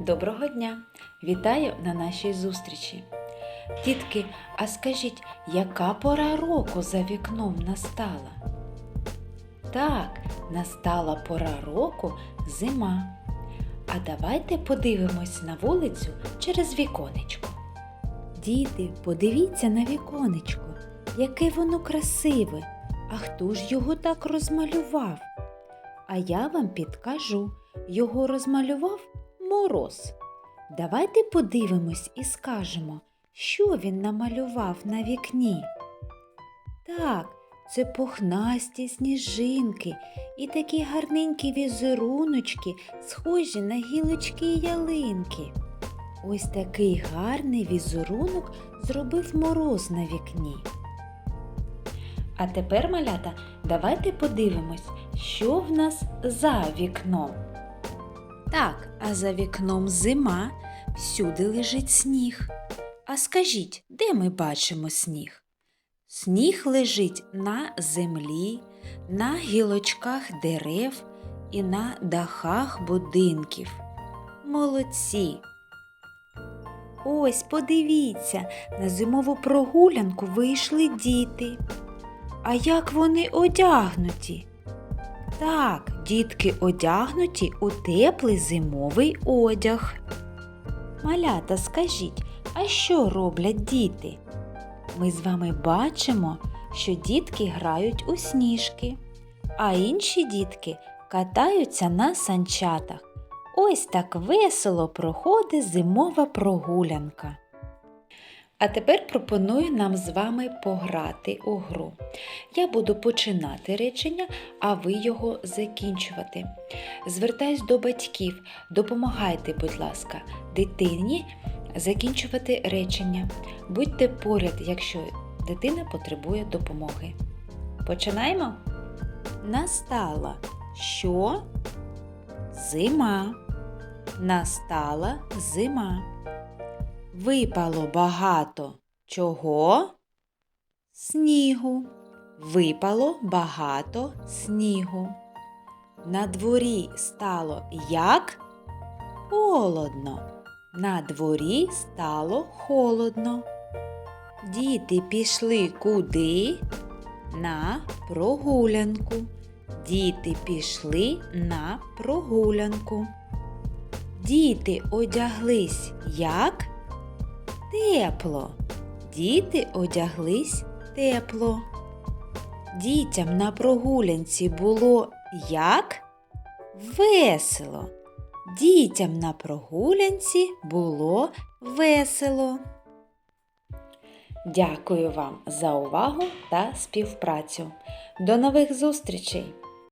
Доброго дня! Вітаю на нашій зустрічі. Дітки, а скажіть, яка пора року за вікном настала? Так, настала пора року зима. А давайте подивимось на вулицю через віконечко. Діти, подивіться на віконечко, яке воно красиве. А хто ж його так розмалював? А я вам підкажу, його розмалював мороз. Давайте подивимось і скажемо, що він намалював на вікні. Так, це пухнасті сніжинки і такі гарненькі візеруночки, схожі на гілочки ялинки. Ось такий гарний візерунок зробив мороз на вікні. А тепер, малята, давайте подивимось, що в нас за вікном. Так, а за вікном зима, всюди лежить сніг. А скажіть, де ми бачимо сніг? Сніг лежить на землі, на гілочках дерев і на дахах будинків. Молодці! Ось подивіться, на зимову прогулянку вийшли діти. А як вони одягнуті? Так, дітки одягнуті у теплий зимовий одяг. Малята, скажіть, а що роблять діти? Ми з вами бачимо, що дітки грають у сніжки, а інші дітки катаються на санчатах. Ось так весело проходить зимова прогулянка. А тепер пропоную нам з вами пограти у гру. Я буду починати речення, а ви його закінчувати. Звертаюсь до батьків, допомагайте, будь ласка, дитині закінчувати речення. Будьте поряд, якщо дитина потребує допомоги. Починаємо? Настала що? Зима. Настала зима. Випало багато чого? Снігу. Випало багато снігу. На дворі стало як? Холодно. На дворі стало холодно. Діти пішли куди? На прогулянку. Діти пішли на прогулянку. Діти одяглись як? Тепло. Діти одяглись тепло. Дітям на прогулянці було як? Весело. Дітям на прогулянці було весело. Дякую вам за увагу та співпрацю. До нових зустрічей!